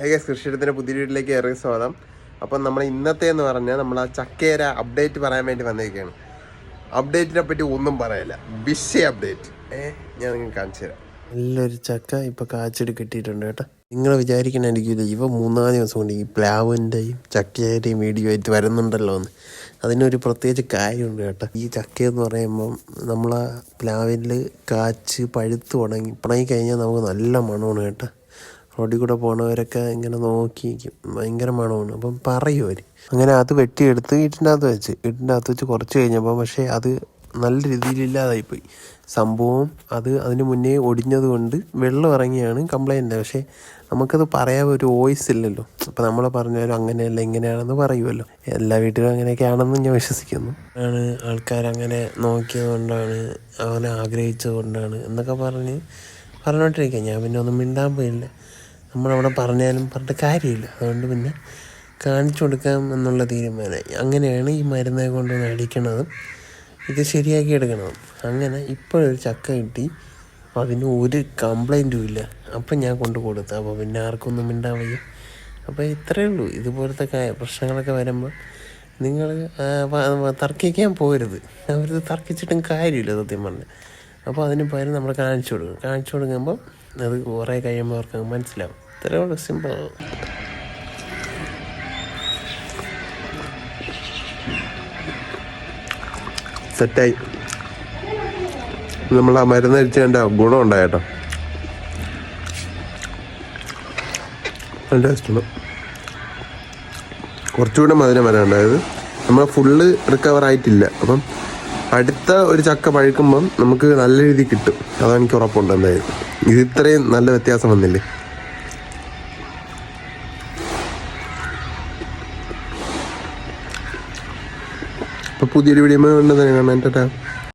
ഏകദേശം കൃഷിയിടത്തിന്റെ പുതിയ വീട്ടിലേക്ക് ഇറങ്ങി സ്വാഗതം. അപ്പം നമ്മൾ ഇന്നത്തെ എന്ന് പറഞ്ഞാൽ നമ്മൾ ആ ചക്കേര അപ്ഡേറ്റ് പറയാൻ വേണ്ടി വന്നിരിക്കുകയാണ്. അപ്ഡേറ്റിനെ പറ്റി ഒന്നും പറയില്ല. ബിസി അപ്ഡേറ്റ് ഏ ഞാൻ നിങ്ങൾക്ക് കാണിച്ചു തരാം. നല്ലൊരു ചക്ക ഇപ്പം കാച്ചിട്ട് കിട്ടിയിട്ടുണ്ട് കേട്ടോ. നിങ്ങൾ വിചാരിക്കണായിരിക്കില്ല ഇവ മൂന്നാൽ ദിവസം കൊണ്ട് ഈ പ്ലാവിന്റെയും ചക്കയുടെയും വീഡിയോ ആയിട്ട് വരുന്നുണ്ടല്ലോ എന്ന്. അതിനൊരു പ്രത്യേകിച്ച് കാര്യമുണ്ട് കേട്ടോ. ഈ ചക്ക എന്ന് പറയുമ്പം നമ്മളാ പ്ലാവിൽ കാച്ച് പഴുത്ത് ഉണങ്ങി ഉണങ്ങി കഴിഞ്ഞാൽ നമുക്ക് നല്ല മണമാണ് കേട്ടോ. റോഡിൽ കൂടെ പോണവരൊക്കെ ഇങ്ങനെ നോക്കി ഭയങ്കര മണമാണ്. അപ്പം പറയും അവർ അങ്ങനെ അത് വെട്ടിയെടുത്ത് വീട്ടിന്റെ അകത്ത് വെച്ച്. വീട്ടിന്റെ അകത്ത് വെച്ച് കുറച്ച് കഴിഞ്ഞപ്പോൾ പക്ഷേ അത് നല്ല രീതിയിലില്ലാതായിപ്പോയി. സംഭവം അത് അതിന് മുന്നേ ഒടിഞ്ഞത് കൊണ്ട് വെള്ളം ഇറങ്ങിയാണ് കംപ്ലൈന്റ് പക്ഷേ നമുക്കത് പറയാൻ ഒരു വോയിസ് ഇല്ലല്ലോ. അപ്പോൾ നമ്മൾ പറഞ്ഞാലും അങ്ങനെയല്ല ഇങ്ങനെയാണെന്ന് പറയുമല്ലോ എല്ലാ വീട്ടിലും അങ്ങനെയൊക്കെയാണെന്ന് ഞാൻ വിശ്വസിക്കുന്നു. ആണ് ആൾക്കാരങ്ങനെ നോക്കിയത് കൊണ്ടാണ് അവനെ ആഗ്രഹിച്ചത് കൊണ്ടാണ് എന്നൊക്കെ പറഞ്ഞ് പറഞ്ഞോണ്ടിരിക്കുക ഞാൻ പിന്നെ ഒന്നും മിണ്ടാൻ പോയില്ല. നമ്മളവിടെ പറഞ്ഞാലും പറഞ്ഞിട്ട് കാര്യമില്ല. അതുകൊണ്ട് പിന്നെ കാണിച്ചു കൊടുക്കാം എന്നുള്ള തീരുമാനം. അങ്ങനെയാണ് ഈ മരുന്ന് കൊണ്ടുവന്ന് അടിക്കണതും ഇത് ശരിയാക്കി എടുക്കണതും. അങ്ങനെ ഇപ്പോഴൊരു ചക്ക കിട്ടി. അതിന് ഒരു കംപ്ലൈന്റും ഇല്ല. അപ്പം ഞാൻ കൊണ്ട് കൊടുത്തു. അപ്പോൾ പിന്നെ ആർക്കൊന്നും മിണ്ടാൻ വയ്യ. അപ്പോൾ ഇത്രയേ ഉള്ളൂ. ഇതുപോലത്തെ പ്രശ്നങ്ങളൊക്കെ വരുമ്പോൾ നിങ്ങൾ തർക്കിക്കാൻ പോരുത്. അവർ തർക്കിച്ചിട്ടും കാര്യമില്ല സത്യം പറഞ്ഞാൽ അപ്പോൾ അതിന് പകരം നമ്മൾ കാണിച്ചു കൊടുക്കും. കാണിച്ചു കൊടുക്കുമ്പോൾ അത് കുറേ കഴിയുമ്പോൾ അവർക്ക് മനസ്സിലാവും. ഇത്രയോട് സിമ്പിൾ സെറ്റായി. നമ്മൾ ആ മരുന്ന് അടിച്ചതിന്റെ ഗുണം ഉണ്ടായിട്ടോ കുറച്ചുകൂടെ മധുരം വരാനുണ്ടായത്. നമ്മൾ ഫുള്ള് റിക്കവർ ആയിട്ടില്ല. അപ്പം അടുത്ത ഒരു ചക്ക പഴുക്കുമ്പം നമുക്ക് നല്ല രീതിയിൽ കിട്ടും. അതാണ് എനിക്ക് ഉറപ്പുണ്ട് എന്തായാലും. ഇത് ഇത്രയും നല്ല വ്യത്യാസം വന്നില്ലേ? അപ്പോൾ പുതിയൊരു വീഡിയോ ഉണ്ടെന്ന് കാണാൻ ടാറ്റാ